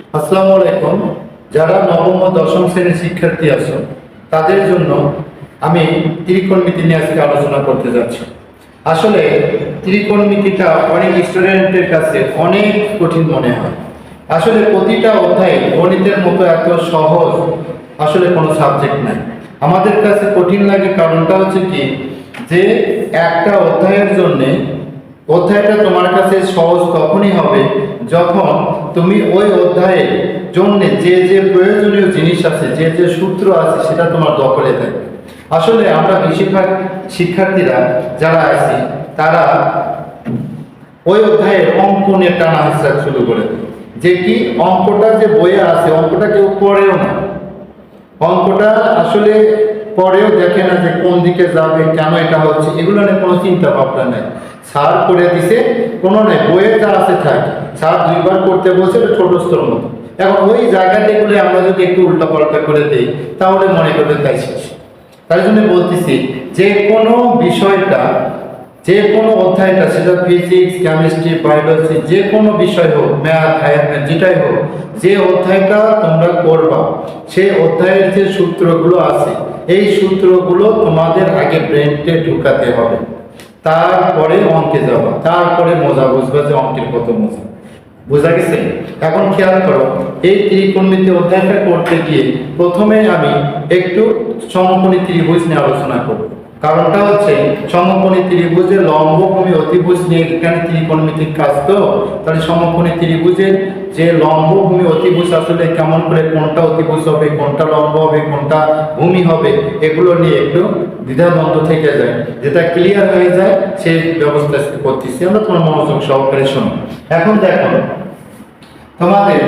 আসসালামু আলাইকুম। যারা নবম ও দশম শ্রেণির শিক্ষার্থী আছো, তাদের জন্য আমি ত্রিকোণমিতি নিয়ে আজকে আলোচনা করতে যাচ্ছি। আসলে ত্রিকোণমিতিটা অনেক স্টুডেন্টের কাছে অনেক কঠিন মনে হয়। আসলে প্রতিটা অধ্যায় গণিতের মতো এত সহজ আসলে কোনো সাবজেক্ট নাই। আমাদের কাছে কঠিন লাগে কারণটা হচ্ছে কি, যে একটা অধ্যায়ের জন্যে অধ্যায়টা তোমার কাছে সহজ তখনই হবে যখন তুমি ওই অধ্যায়ের জন্য যে যে প্রয়োজনীয় জিনিস আছে, যে যে সূত্র আছে, সেটা তোমার দখলে থাকে আসলে আমরা বেশিরভাগ শিক্ষার্থীরা যারা আছি, তারা ওই অধ্যায়ের অঙ্ক নিয়ে টানা হাসরা শুরু করে যে কি, অঙ্কটা যে বইয়ে আছে, অঙ্কটা কেউ পড়েও না। অঙ্কটা আসলে পরেও দেখে না যে কোন দিকে যাবে, কেন এটা হচ্ছে, এগুলো নিয়ে কোনো চিন্তা ভাবনা নেই। স্যার করে দিছে, কোনো নেই, বইয়ে যা আছে থাক। স্যার দুইবার করতে বলছে, এটা ছোট স্তর মতো। এখন ওই জায়গাটাগুলো আমরা যদি একটু উল্টা পাল্টা করে দিই, তাহলে মনে করবেন তাই তাই জন্য বলতেছি, যে কোনো বিষয়টা, যে কোনো অধ্যায়টা, সেটা ফিজিক্স কেমিস্ট্রি বায়োলজি যে কোনো বিষয় হোক ম্যাথ হায়ার ম্যাথ যেটাই হোক, যে অধ্যায়টা তোমরা করবা সেই অধ্যায়ের যে সূত্রগুলো আছে, এই সূত্রগুলো তোমাদের আগে ব্রেনটে ঢুকাতে হবে। তারপরে অঙ্কে যাবা। তারপরে মজা বুঝবে যে অঙ্কের কত মজা। বোঝা গেছে? এখন খেয়াল করো, এই ত্রিকোণমিতি অধ্যায়টা করতে গিয়ে প্রথমে আমি একটু সমকোণী ত্রিভুজ নিয়ে আলোচনা করব। কারণটা হচ্ছে সমকোণী ত্রিভুজের লম্বভূমি অতিভুজ নিয়ে এখানে ত্রিকোণমিতির কাজ তো, তাহলে সমকোণী ত্রিভুজের যে লম্বভূমি অতিভুজ আসলে কেমন করে কোনটা অতিভুজ হবে, কোনটা লম্ব হবে, কোনটা ভূমি হবে, এগুলো নিয়ে একটু দ্বিধাদ্বন্দ্ব থেকে যায়। যেটা ক্লিয়ার হয়ে যায় সেই ব্যবস্থা করতেছি। আমরা তোমার মনোযোগ সহকারে শোনো। এখন দেখো, তোমাদের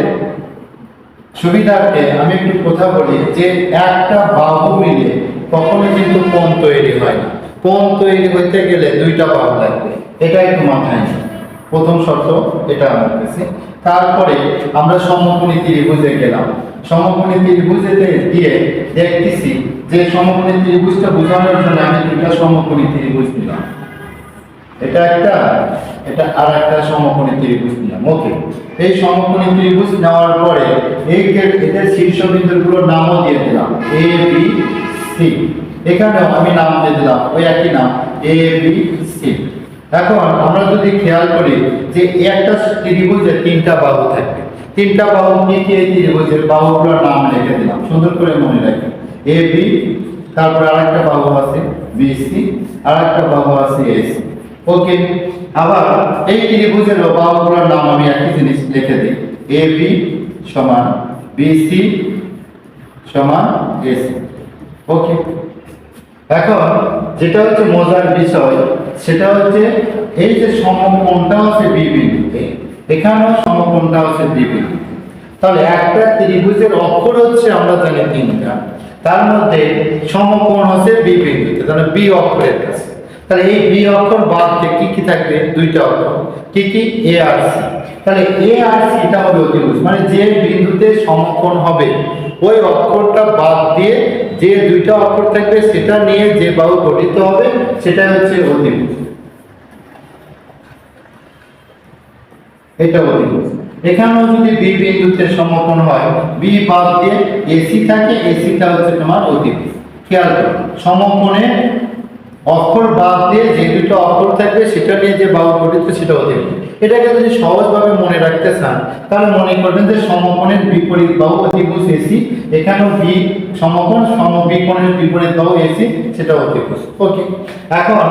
সুবিধার্থে আমি একটু কথা বলি যে একটা বাহু মিলে কখনো কিন্তু কোণ তৈরি হয় না। কোণ তৈরি হইতে গেলে দুইটা বাহু লাগবে। এটা একটু মাথায়। প্রথম শর্ত এটা আমার তারপরে আমরা সমকোণী ত্রিভুজে গেলাম। সমকোণী ত্রিভুজেতে গিয়ে দেখতেছি যে সমকোণী ত্রিভুজটা বোঝানোর জন্য আমি দুইটা সমকোণী ত্রিভুজ নিলাম। এটা একটা, এটা আর একটা সমকোণী ত্রিভুজ নিলাম। ওকে। এই সমকোণী ত্রিভুজ নেওয়ার পরে এই এদের শীর্ষবিন্দুগুলোর নামও দিয়ে দিলাম। A, B C. এখানেও আমি নাম দিয়ে দিলাম, ওই একই নাম, এ, বি, সি। এখন আমরা যদি খেয়াল করি যে একটা ত্রিভুজের তিনটা বাহু থাকবে তিনটা বাহু কি কি এই ত্রিভুজের বাহুগুলোর নাম লিখে দিলাম? সুন্দর করে মনে রাখবেন এ, বি, তারপর আরেকটা বাহু আছে বিসি আরেকটা বাহু আছে এসি ওকে, আবার এই ত্রিভুজের বাহুগুলোর নাম আমি একই জিনিস লিখে দিই। এ, বি, সমান বিসি সমান এসি ওকে এখন যেটা হচ্ছে মজার বিষয়, সেটা হচ্ছে এই যে সমকোণটা আছে বি বিন্দুতে, এখানেও সমকোণটা আছে বি তাহলে একটা ত্রিভুজের অক্ষর হচ্ছে আমরা জানি তিনটা। তার মধ্যে সমকোণ হচ্ছে বি বিন্দুতে, তাহলে বি অক্ষরের কাছে। তাহলে এই বি অক্ষর বাদ দিয়ে কি কি থাকবে? দুইটা অক্ষর। কি কি? এ আর সি তাহলে এ আর সিটা হবে অতিভুজ। মানে যে বিন্দুতে সমকোণ হবে, ওই অক্ষরটা বাদ দিয়ে যে দুইটা অক্ষর থাকবে, সেটা নিয়ে যে বাহু গঠিত হবে সেটা হচ্ছে অতিভুজ। এটা অতিভুজ। এখানেও যদি বি বিন্দুতে সমকোণ হয়, বি বাদ দিয়ে এসি থাকে এসিটা হচ্ছে তোমার অতিভুজ। খেয়াল করো, সমকোণে অক্ষর বাদ দিয়ে যে দুটো অক্ষর থাকবে, সেটা নিয়ে যে বাহু গঠিত সেটা অতিভুজ এটাকে যদি সহজভাবে মনে রাখতে চান, তাহলে মনে করবেন যে সমকোণের বিপরীত বাহু অতিভুজ এসি, এখানেও বি সমকোণ, সমবিকোণের বিপরীত বাহু এসি, সেটা অতিভুজ। ওকে এখন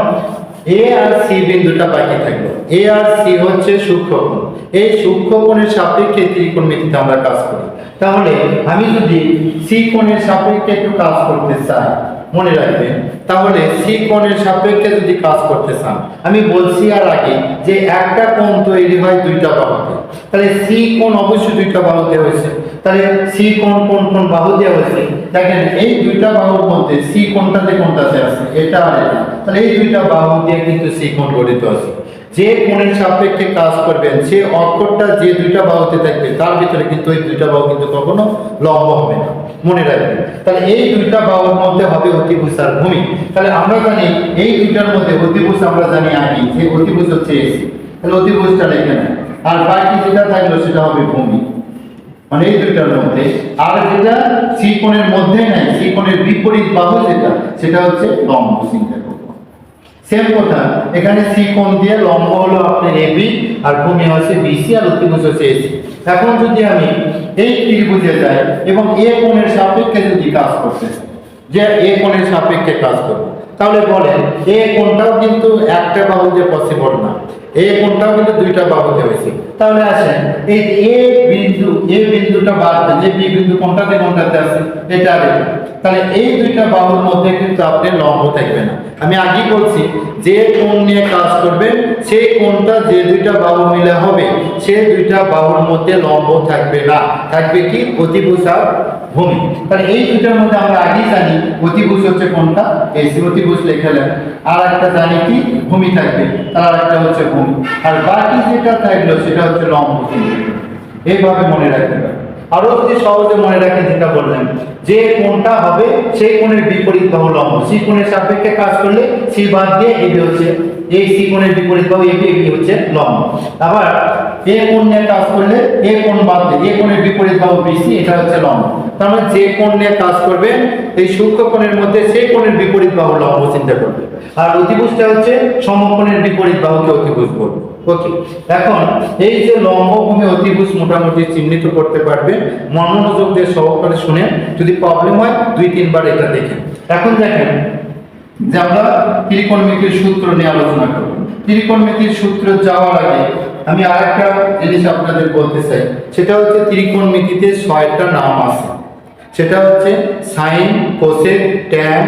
এ আর সি বিন্দুটা বাকি থাকল। এ আর সি হচ্ছে সূক্ষ্মকোণ। এই সূক্ষ্মকোণের সাপেক্ষে ত্রিকোণমিতিতে আমরা কাজ করি। তাহলে আমি যদি সি কোণের সাপেক্ষে একটু কাজ করতে চাই মনে রাখবেন। তাহলে সি কোণের সাপেক্ষে যদি কাজ করতে চান, আমি বলছি আর আগে যে একটা কোণ তৈরি হয় দুইটা বাহুতে। তাহলে সি কোণ অবশ্যই দুইটা বাহুতে হয়েছে। তাহলে সি কোণ কোন কোন বাহু দিয়ে হয়েছে। দেখেন, এই দুইটা বাহুর মধ্যে সি কোণটাতে কোনটাতে আছে, এটা আর এটা। তাহলে এই দুইটা বাহু দিয়ে কিন্তু সি কোণ গঠিত আছে। যে কোণের সাপেক্ষে কাজ করবেন, সে অক্ষরটা যে দুইটা বাহুতে থাকবে, তার ভিতরে কিন্তু ওই দুইটা বাহু কিন্তু কখনো লম্ব হবে না। মনে রাখবেন। তাহলে এই দুইটা বাহুর মধ্যে হবে অতিভুজ আর ভূমি। তাহলে আমরা জানি, এই দুইটার মধ্যে অতিভুজ আমরা জানি আগে, যে অতিভুজ হচ্ছে এসি তাহলে অতিভুজটা লেখে আর বাকি যেটা থাকল সেটা হবে ভূমি। মানে এই দুইটার মধ্যে। আর যেটা সি মধ্যে নাই সি বিপরীত বাহু যেটা, সেটা হচ্ছে লম্ব করব সেম কথা। এখানে কোণ দিয়ে লম্ব হলো আপনার এবি আর ভূমি হচ্ছে বিসি আর অতিভুজ হচ্ছে এসি এখন যদি আমি এই ত্রিভুজে যাই এবং এ কোণের সাপেক্ষে যদি কাজ করতে, যে এ কোণের সাপেক্ষে কাজ করব তাহলে বলেন, এ কোণটাও কিন্তু একটা বাহুতে পসিবল না। এই কোণটাও কিন্তু দুইটা বাহুতে হয়েছে। তাহলে আসেন, এই এ বিন্দু, এ বিন্দুটা বাদ দেন যে বি বিন্দু কোনটাতে কোনটাতে আছে, এটা তাহলে এই দুইটা বাহুর মধ্যে কিন্তু আপনি লম্ব থাকবে না। আমি আগেই বলছি, যে কোণ নিয়ে কাজ করবেন, সেই কোণটা যে দুইটা বাহু মিলে হবে সেই দুইটা বাহুর মধ্যে লম্ব থাকবে না। থাকবে কি? অতিভুজ আর ভূমি। তাহলে এই দুইটার মধ্যে আমরা আগেই জানি অতিভুজ হচ্ছে কোনটা? এই সি অতিভুজ লেখালেন আর একটা জানি কি? ভূমি থাকবে। তার একটা হচ্ছে ভূমি। আর বাকি যেটা থাকল, সেটা হচ্ছে লম্ব এইভাবে মনে রাখতে আরও যদি সহজে মনে রাখেন যেটা বললেন, যে কোনটা হবে, সেই কোণের বিপরীত বাহু লম্ব সি কোণের সাপেক্ষে কাজ করলে সি বাদ দিয়ে এবি হচ্ছে, এই সি কোণের বিপরীত বাহু এবি এবি হচ্ছে লম্ব আবার এ কোণ নিয়ে কাজ করলে এ কোণ বাদ দিয়ে, এ কোণের বিপরীত বাহু বিসি এটা হচ্ছে লম্ব তার মানে যে কোণ নিয়ে কাজ করবে, এই সূক্ষ্ম কোণের মধ্যে সেই কোণের বিপরীত বাহু লম্ব চিন্তা করবে। আর অতিভুজটা হচ্ছে সমকোণের বিপরীত বাহুকে অতিভুজ বলবে ওকে এখন এই যে লম্বভূমি অতিভুজ মোটামুটি চিহ্নিত করতে পারবে মনোযোগ দিয়ে সহকারে শুনে যদি প্রবলেম হয়, দুই, তিনবার এটা দেখেন এখন দেখেন যে আমরা ত্রিকোণমিতির সূত্র নিয়ে আলোচনা করব। ত্রিকোণমিতির সূত্র যাওয়ার আগে আমি আরেকটা জিনিস আপনাদের বলতে চাই। সেটা হচ্ছে ত্রিকোণমিতিতে ছয়টা নাম আছে। সেটা হচ্ছে সাইন কোসেক ট্যান।